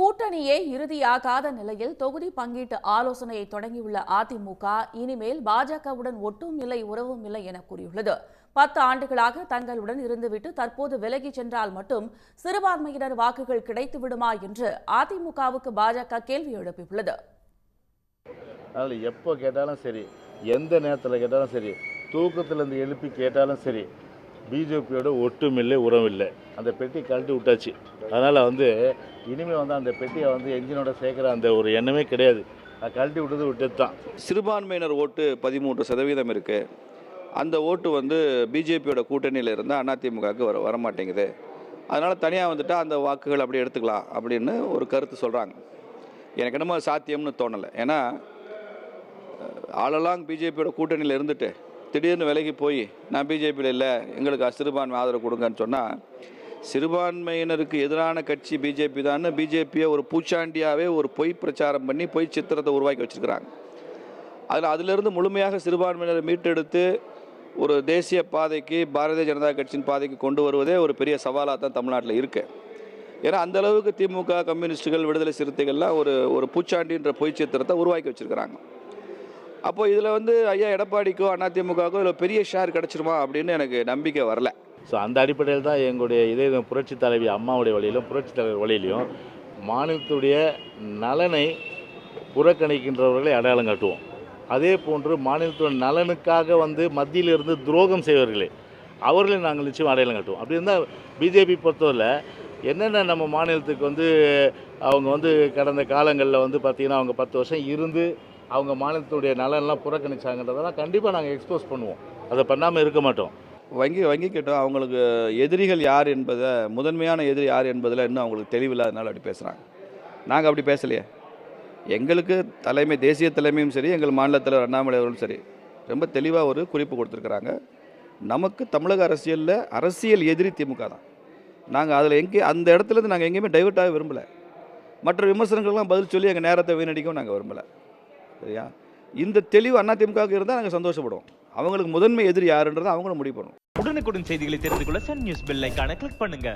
கூட்டணியே இறுதியாகாத நிலையில் தொகுதி பங்கீட்டு ஆலோசனையை தொடங்கியுள்ள அதிமுக இனிமேல் பாஜகவுடன் ஒட்டும் இல்லை உறவும் இல்லை என கூறியுள்ளது. பத்து ஆண்டுகளாக தங்களுடன் இருந்துவிட்டு தற்போது விலகிச் சென்றால் மட்டும் சிறுபான்மையினர் வாக்குகள் கிடைத்து விடுமா என்று அதிமுகவுக்கு பாஜக கேள்வி எழுப்பியுள்ளது. அதில் எப்போ கேட்டாலும் சரி எந்த நேரத்தில் கேட்டாலும் சரி தூக்கத்திலிருந்து எழுப்பி கேட்டாலும் சரி பிஜேபியோட ஒட்டுமில்லை உறவில்லை. அந்த பெட்டி கழட்டி விட்டாச்சு. அதனால் வந்து இனிமேல் வந்து அந்த பெட்டியை வந்து என்ஜினோட சேர்க்குற அந்த ஒரு எண்ணமே கிடையாது. அதை கழட்டி விட்டது விட்டது தான் சிறுபான்மையினர் ஓட்டு பதிமூன்று சதவீதம் இருக்குது அந்த ஓட்டு வந்து பிஜேபியோட கூட்டணியில் இருந்தால் அதிமுகவுக்கு வர வரமாட்டேங்குது. அதனால் தனியாக வந்துட்டா அந்த வாக்குகள் அப்படி எடுத்துக்கலாம் அப்படின்னு ஒரு கருத்து சொல்கிறாங்க எனக்கு என்னமோ சாத்தியம்னு தோணலை. ஏன்னா ஆளெல்லாம் பிஜேபியோட கூட்டணியில் இருந்துட்டு திடீர்னு விலகி போய் நான் பிஜேபியில் இல்லை எங்களுக்கு சிறுபான்மை ஆதரவு கொடுங்கன்னு சொன்னால் சிறுபான்மையினருக்கு எதிரான கட்சி பிஜேபி தான். பிஜேபியை ஒரு பூச்சாண்டியாகவே ஒரு பொய் பிரச்சாரம் பண்ணி பொய் சித்திரத்தை உருவாக்கி வச்சுருக்கிறாங்க. அதில் அதிலிருந்து முழுமையாக சிறுபான்மையினரை மீட்டெடுத்து ஒரு தேசிய பாதைக்கு பாரதிய ஜனதா கட்சியின் பாதைக்கு கொண்டு வருவதே ஒரு பெரிய சவாலாக தான் தமிழ்நாட்டில் இருக்குது ஏன்னா அந்த அளவுக்கு திமுக கம்யூனிஸ்டுகள் விடுதலை சிறுத்தைகள்லாம் ஒரு ஒரு பூச்சாண்டின்ற பொய் சித்திரத்தை உருவாக்கி வச்சிருக்கிறாங்க. அப்போ இதில் வந்து ஐயா எடப்பாடிக்கோ அதிமுகவுக்கோ இதில் பெரிய ஷேர் கிடச்சிருமா அப்படின்னு எனக்கு நம்பிக்கை வரல. ஸோ அந்த அடிப்படையில் தான் எங்களுடைய இதே புரட்சி தலைவி அம்மாவுடைய வழியிலும் புரட்சி தலைவர் வழியிலையும் மாநிலத்துடைய நலனை புறக்கணிக்கின்றவர்களை அடையாளம் காட்டுவோம். அதே போன்று மாநிலத்துடைய நலனுக்காக வந்து மத்தியிலிருந்து துரோகம் செய்வர்களே அவர்களை நாங்கள் நிச்சயம் அடையாளம் காட்டுவோம். அப்படி இருந்தால் பிஜேபி பொறுத்தவரை என்னென்ன நம்ம மாநிலத்துக்கு வந்து அவங்க வந்து கடந்த காலங்களில் வந்து பார்த்திங்கன்னா அவங்க பத்து வருஷம் இருந்து அவங்க மாநிலத்துடைய நலன்லாம் புறக்கணிச்சாங்கன்றதெல்லாம் கண்டிப்பாக நாங்கள் எக்ஸ்போஸ் பண்ணுவோம். அதை பண்ணாமல் இருக்க மாட்டோம். வங்கி வங்கி கேட்டோம் அவங்களுக்கு எதிரிகள் யார் என்பதை முதன்மையான எதிரி யார் என்பதில் இன்னும் அவங்களுக்கு தெளிவில்லாதனால அப்படி பேசுகிறாங்க நாங்கள் அப்படி பேசலையே. எங்களுக்கு தலைமை தேசிய தலைமையும் சரி எங்கள் மாநிலத்தில் தலைவர் அண்ணாமலை அவர்களும் சரி ரொம்ப தெளிவாக ஒரு குறிப்பு கொடுத்துருக்குறாங்க. நமக்கு தமிழக அரசியலில் அரசியல் எதிரி திமுக தான். நாங்கள் அதில் எங்கே அந்த இடத்துலேருந்து நாங்கள் எங்கேயுமே டைவர்ட் ஆக விரும்பலை. மற்ற விமர்சனங்கள்லாம் பதில் சொல்லி எங்கள் நேரத்தை வீணடிக்கவும் நாங்கள் விரும்பலை. சரியா? இந்த தெளிவு அதிமுகவுக்கு இருந்தால் நாங்கள் சந்தோஷப்படுவோம். அவங்களுக்கு முதன்மை எதிரி யாருன்றதை அவங்களும் முடிவு பண்ணுவோம். உடனுக்குடன் செய்திகளை தெரிந்து கொள்ள சன் நியூஸ் பெல் ஐகானை கிளிக் பண்ணுங்க.